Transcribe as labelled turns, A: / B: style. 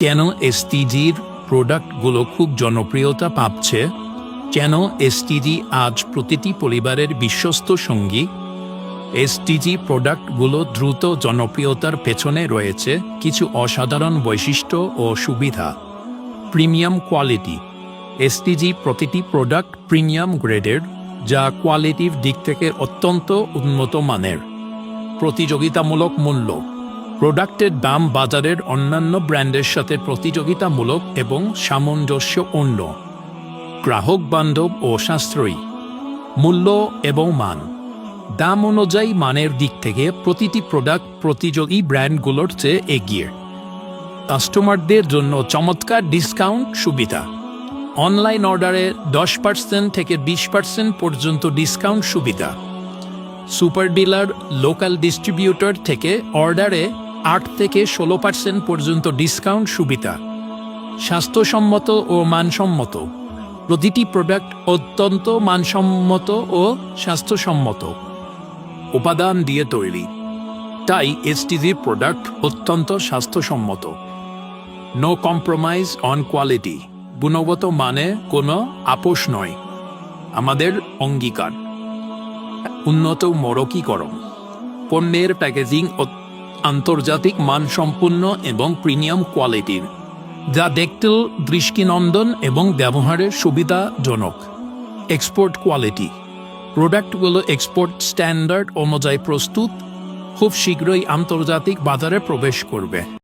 A: কেন এসটিজির প্রোডাক্টগুলো খুব জনপ্রিয়তা পাচ্ছে। কেন এসটিজি আজ প্রতিটি পরিবারের বিশ্বস্ত সঙ্গী। এসটিজি প্রোডাক্টগুলো দ্রুত জনপ্রিয়তার পেছনে রয়েছে। কিছু অসাধারণ বৈশিষ্ট্য ও সুবিধা। প্রিমিয়াম কোয়ালিটি এসটিজি প্রতিটি প্রোডাক্ট প্রিমিয়াম গ্রেডের যা কোয়ালিটির দিক থেকে অত্যন্ত উন্নত মানের। প্রতিযোগিতামূলক মূল্য। প্রোডাক্টের দাম বাজারের অন্যান্য ব্র্যান্ডের সাথে প্রতিযোগিতামূলক এবং সামঞ্জস্যপূর্ণ গ্রাহক বান্ধব ও সাশ্রয়ী। মূল্য এবং মান। দাম অনুযায়ী মানের দিক থেকে প্রতিটি প্রোডাক্ট প্রতিযোগী ব্র্যান্ডগুলোর চেয়ে এগিয়ে। কাস্টমারদের জন্য চমৎকার ডিসকাউন্ট সুবিধা। অনলাইন অর্ডারে দশ পার্সেন্ট থেকে বিশ পার্সেন্ট পর্যন্ত ডিসকাউন্ট সুবিধা। সুপার ডিলার, লোকাল ডিস্ট্রিবিউটর থেকে অর্ডারে আট থেকে ষোলো পার্সেন্ট পর্যন্ত ডিসকাউন্ট সুবিধা। স্বাস্থ্যসম্মত ও মানসম্মত। প্রতিটি প্রোডাক্ট অত্যন্ত মানসম্মত ও স্বাস্থ্যসম্মত। উপাদান দিয়ে তৈরি। তাই এসটিজির প্রোডাক্ট অত্যন্ত স্বাস্থ্যসম্মত। নো কম্প্রোমাইজ অন কোয়ালিটি গুণগত মানে কোনো আপোষ নয়। আমাদের অঙ্গীকার। উন্নত মরকীকরণ। পণ্যের প্যাকেজিং আন্তর্জাতিক মানসম্পন্ন এবং প্রিমিয়াম কোয়ালিটির, যা দেখতেও দৃষ্টিনন্দন এবং ব্যবহারের সুবিধাজনক। এক্সপোর্ট কোয়ালিটি প্রোডাক্টগুলো এক্সপোর্ট স্ট্যান্ডার্ড অনুযায়ী প্রস্তুত, খুব শীঘ্রই আন্তর্জাতিক বাজারে প্রবেশ করবে।